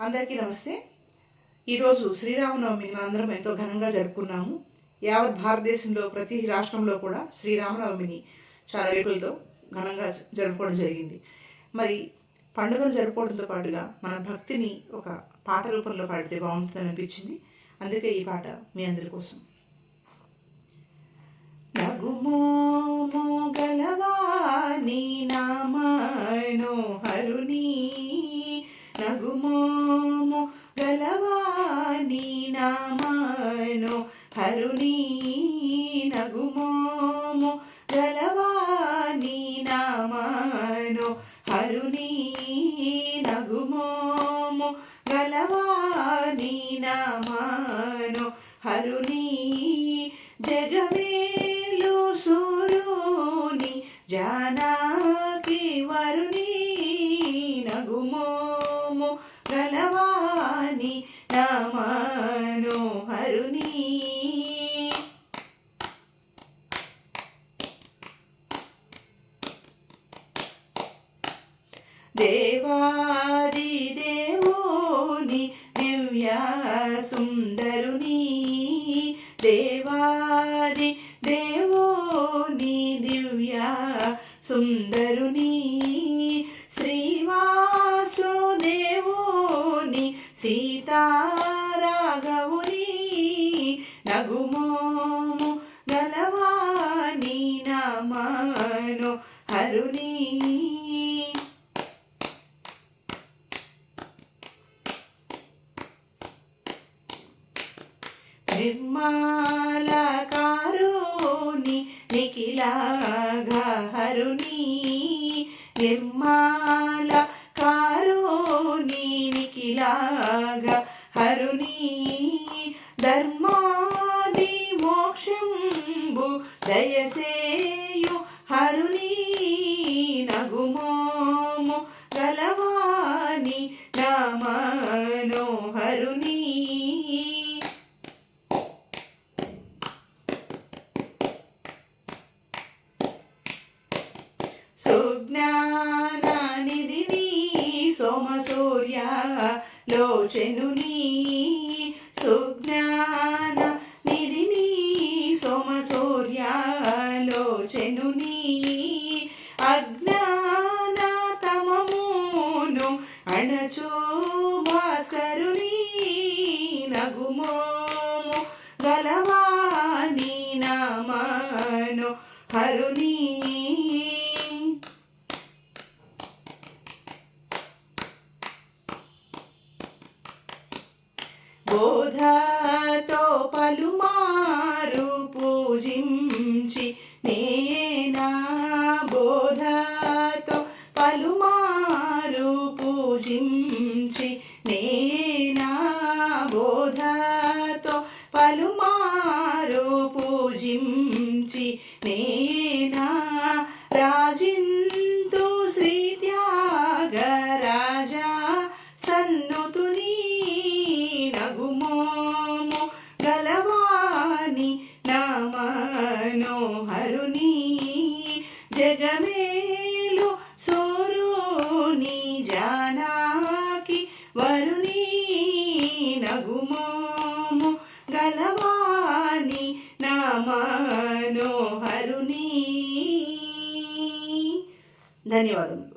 అందరికీ నమస్తే. ఈరోజు శ్రీరామనవమి మనందరం ఎంతో ఘనంగా జరుపుకున్నాము. యావత్ భారతదేశంలో ప్రతి రాష్ట్రంలో కూడా శ్రీరామనవమిని చాలా రేపులతో ఘనంగా జరుపుకోవడం జరిగింది. మరి పండుగను జరుపుకోవడంతో పాటుగా మన భక్తిని ఒక పాట రూపంలో పాడితే బాగుంటుందని అనిపించింది. అందుకే ఈ పాట మీ అందరి కోసం. నగుమోమో గలవాని నామనో హరుని నగుమోము గలవాని నామనో హరుని నగుమోము గలవాని నామనో హరుని జగమే గలవాని నామనో హరుని దేవాది దేవుని దివ్య సుందరుని. దేవాది దేవుని దివ్య సుందరుని. సీతారాఘవుని నగుమోము గలవాని నమను హరుని నిర్మాలకారుని నిఖిలాఘహరుని నిర్మాల నిర్మా నిఖిలాఘ హరుని ధర్మాది మోక్షంబు దయసేయు హరుని సోమసూర్య లోచనుని సుజ్ఞాన నిధిని సోమసూర్య లోచనుని అజ్ఞానతమమును అణచో భాస్కరుని నగుమోము గలవాని నామను హరుని బోధతో పలు ధన్యవాదములు